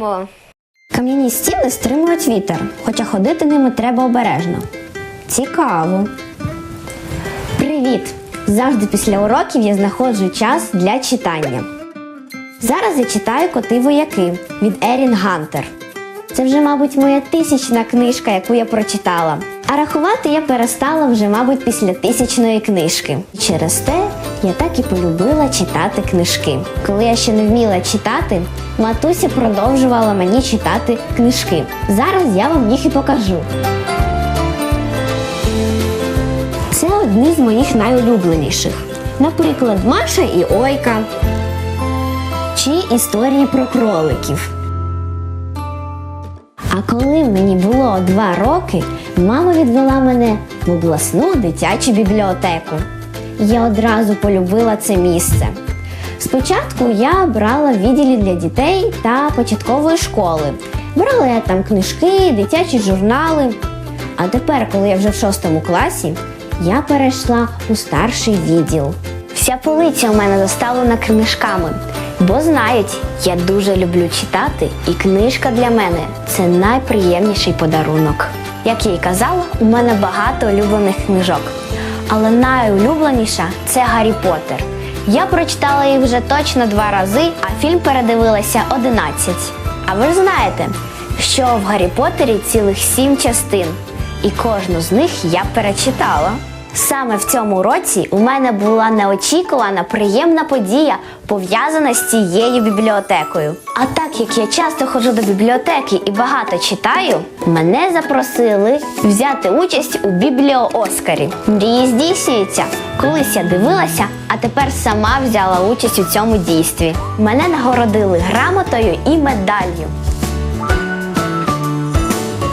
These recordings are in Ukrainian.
Починаємо! Кам'яні стіни стримують вітер, хоча ходити ними треба обережно. Цікаво. Привіт! Завжди після уроків я знаходжу час для читання. Зараз я читаю Коти вояки від Ерін Гантер. Це вже, мабуть, моя тисячна книжка, яку я прочитала. А рахувати я перестала вже, мабуть, після тисячної книжки. Через те я так і полюбила читати книжки. Коли я ще не вміла читати, матуся продовжувала мені читати книжки. Зараз я вам їх і покажу. Це одні з моїх найулюбленіших. Наприклад, Маша і Ойка чи історії про кроликів. А коли мені було два роки, мама відвела мене в обласну дитячу бібліотеку. Я одразу полюбила це місце. Спочатку я брала відділі для дітей та початкової школи. Брала я там книжки, дитячі журнали. А тепер, коли я вже в шостому класі, я перейшла у старший відділ. Вся полиця у мене заставлена книжками, бо знають, я дуже люблю читати, і книжка для мене це найприємніший подарунок. Як я й казала, у мене багато улюблених книжок. Але найулюбленіша це Гаррі Поттер. Я прочитала їх вже точно два рази, а фільм передивилася 11. А ви ж знаєте, що в Гаррі Поттері цілих сім частин, і кожну з них я перечитала. Саме в цьому році у мене була неочікувана приємна подія, пов'язана з цією бібліотекою. А так як я часто ходжу до бібліотеки і багато читаю, мене запросили взяти участь у бібліооскарі. Мрії здійснюються. Колись я дивилася, а тепер сама взяла участь у цьому дійстві. Мене нагородили грамотою і медаллю.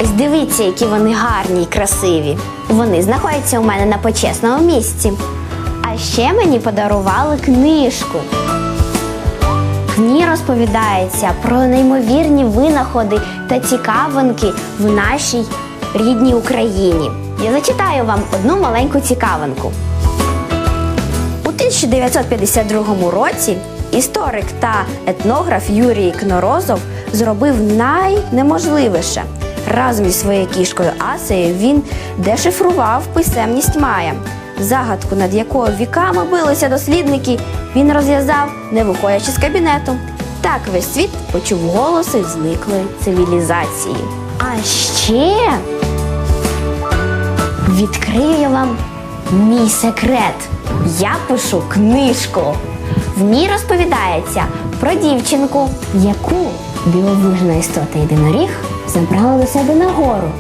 Ось дивіться, які вони гарні і красиві. Вони знаходяться у мене на почесному місці. А ще мені подарували книжку. В ній розповідається про неймовірні винаходи та цікавинки в нашій рідній Україні. Я зачитаю вам одну маленьку цікавинку. У 1952 році історик та етнограф Юрій Кнорозов зробив найнеможливіше. Разом зі своєю кішкою Асею він дешифрував писемність Майя. Загадку, над якою віками билися дослідники, він розв'язав, не виходячи з кабінету. Так весь світ почув голоси зниклої цивілізації. А ще відкрию вам мій секрет. Я пишу книжку. В ній розповідається про дівчинку, яку дивовижна істота єдиноріг забрала до себе на гору.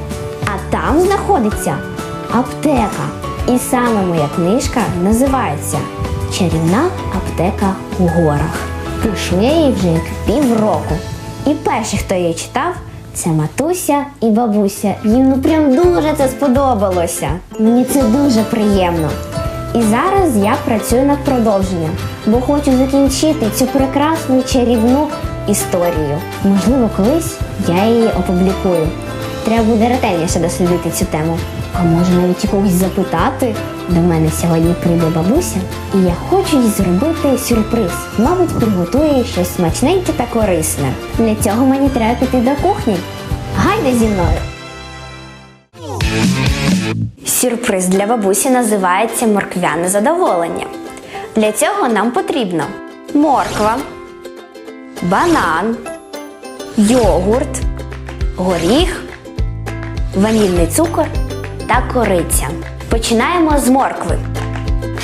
А там знаходиться аптека. І саме моя книжка називається Чарівна аптека у горах. Пишу я її вже як півроку. І перший, хто її читав, це матуся і бабуся. Їм ну прям дуже це сподобалося. Мені це дуже приємно. І зараз я працюю над продовженням, бо хочу закінчити цю прекрасну чарівну історію. Можливо, колись я її опублікую. Треба буде ретельніше дослідити цю тему. А може навіть і когось запитати. До мене сьогодні прийде бабуся, і я хочу їй зробити сюрприз. Мабуть, приготує щось смачненьке та корисне. Для цього мені треба піти до кухні. Гайде зі мною! Сюрприз для бабусі називається морквяне задоволення. Для цього нам потрібно морква, банан, йогурт, горіх, ванільний цукор та кориця. Починаємо з моркви.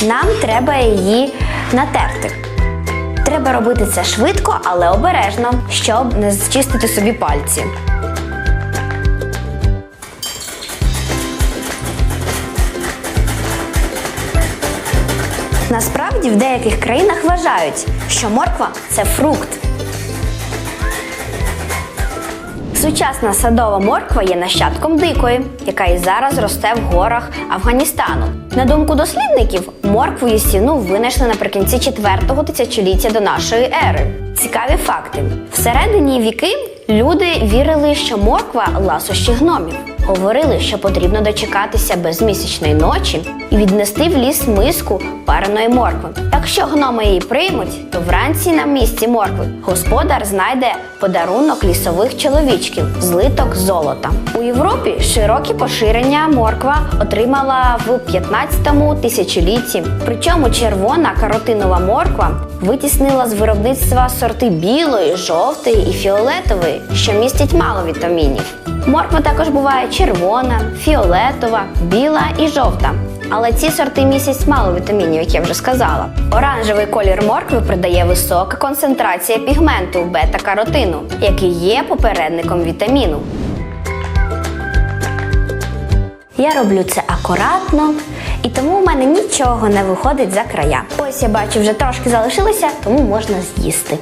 Нам треба її натерти. Треба робити це швидко, але обережно, щоб не зчистити собі пальці. Насправді в деяких країнах вважають, що морква це фрукт. Сучасна садова морква є нащадком дикої, яка і зараз росте в горах Афганістану. На думку дослідників, моркву і стіну винайшли наприкінці 4-го тисячоліття до нашої ери. Цікаві факти: всередині віки люди вірили, що морква ласощі гномів. Говорили, що потрібно дочекатися безмісячної ночі і віднести в ліс миску пареної моркви. Якщо гноми її приймуть, то вранці на місці моркви господар знайде подарунок лісових чоловічків злиток золота. У Європі широкі поширення морква отримала в 15 тисячолітті. Причому червона каротинова морква витіснила з виробництва сорти білої, жовтої і фіолетової, що містять мало вітамінів. Морква також буває червона, фіолетова, біла і жовта. Але ці сорти містять мало вітамінів, як я вже сказала. Оранжевий колір моркви придає висока концентрація пігменту бета-каротину, який є попередником вітаміну. Я роблю це акуратно, і тому в мене нічого не виходить за края. Ось я бачу, вже трошки залишилося, тому можна з'їсти.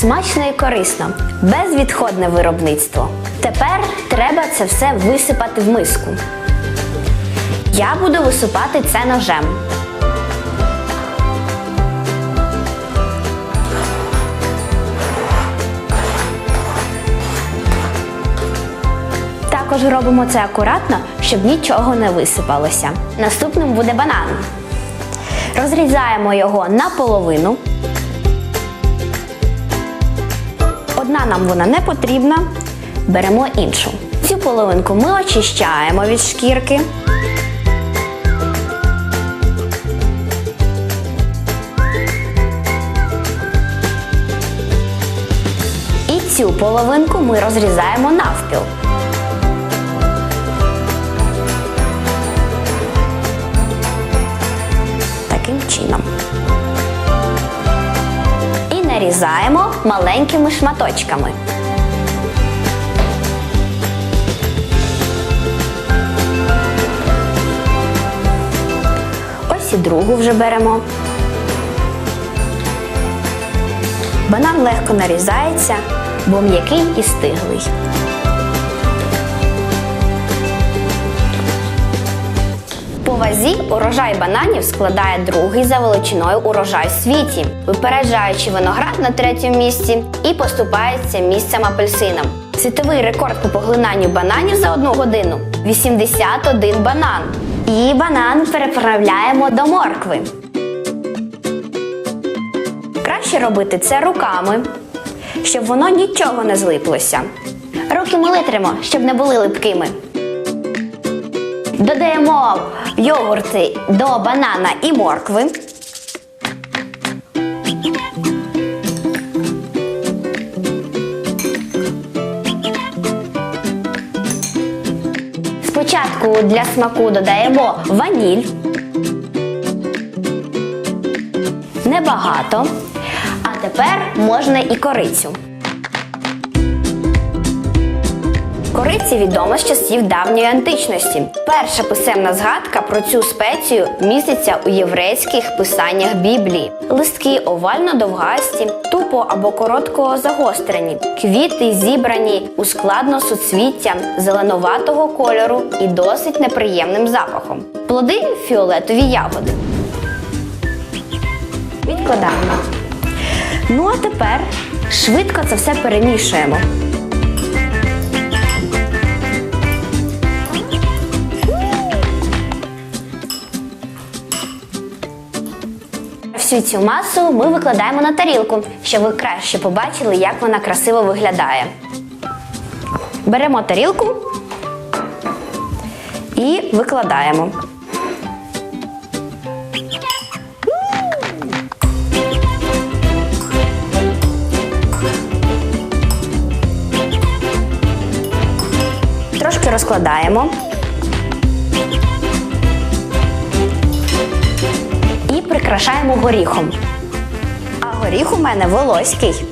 Смачно і корисно, безвідходне виробництво. Тепер треба це все висипати в миску. Я буду висипати це ножем. Також робимо це акуратно, щоб нічого не висипалося. Наступним буде банан. Розрізаємо його наполовину. Одна нам вона не потрібна. Беремо іншу. Цю половинку ми очищаємо від шкірки. І цю половинку ми розрізаємо навпіл. Нарізаємо маленькими шматочками. Ось і другу вже беремо. Банан легко нарізається, бо м'який і стиглий. По вазі урожай бананів складає другий за величиною урожай в світі, випереджаючи виноград на третьому місці і поступається місцем апельсинам. Світовий рекорд по поглинанню бананів за одну годину 81 банан. І банан переправляємо до моркви. Краще робити це руками, щоб воно нічого не злиплося. Руки ми литримо, щоб не були липкими. Додаємо йогурти до банана і моркви. Спочатку для смаку додаємо ваніль. Небагато. А тепер можна і корицю. Кориця відома з часів давньої античності. Перша писемна згадка про цю спецію міститься у єврейських писаннях Біблії. Листки овально довгасті, тупо або коротко загострені, квіти зібрані у складно суцвіття зеленуватого кольору і досить неприємним запахом. Плоди фіолетові ягоди. Відкладаємо. Ну а тепер швидко це все перемішуємо. Всю цю масу ми викладаємо на тарілку, щоб ви краще побачили, як вона красиво виглядає. Беремо тарілку і викладаємо. Трошки розкладаємо. І прикрашаємо горіхом. А горіх у мене волоський.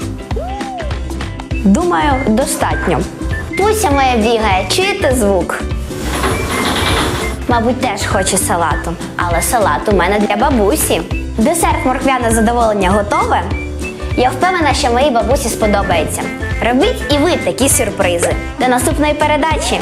Думаю, достатньо. Пуся моя бігає, чуєте звук? Мабуть, теж хоче салату, але салат у мене для бабусі. Десерт морквяне задоволення готове. Я впевнена, що моїй бабусі сподобається. Робіть і ви такі сюрпризи. До наступної передачі!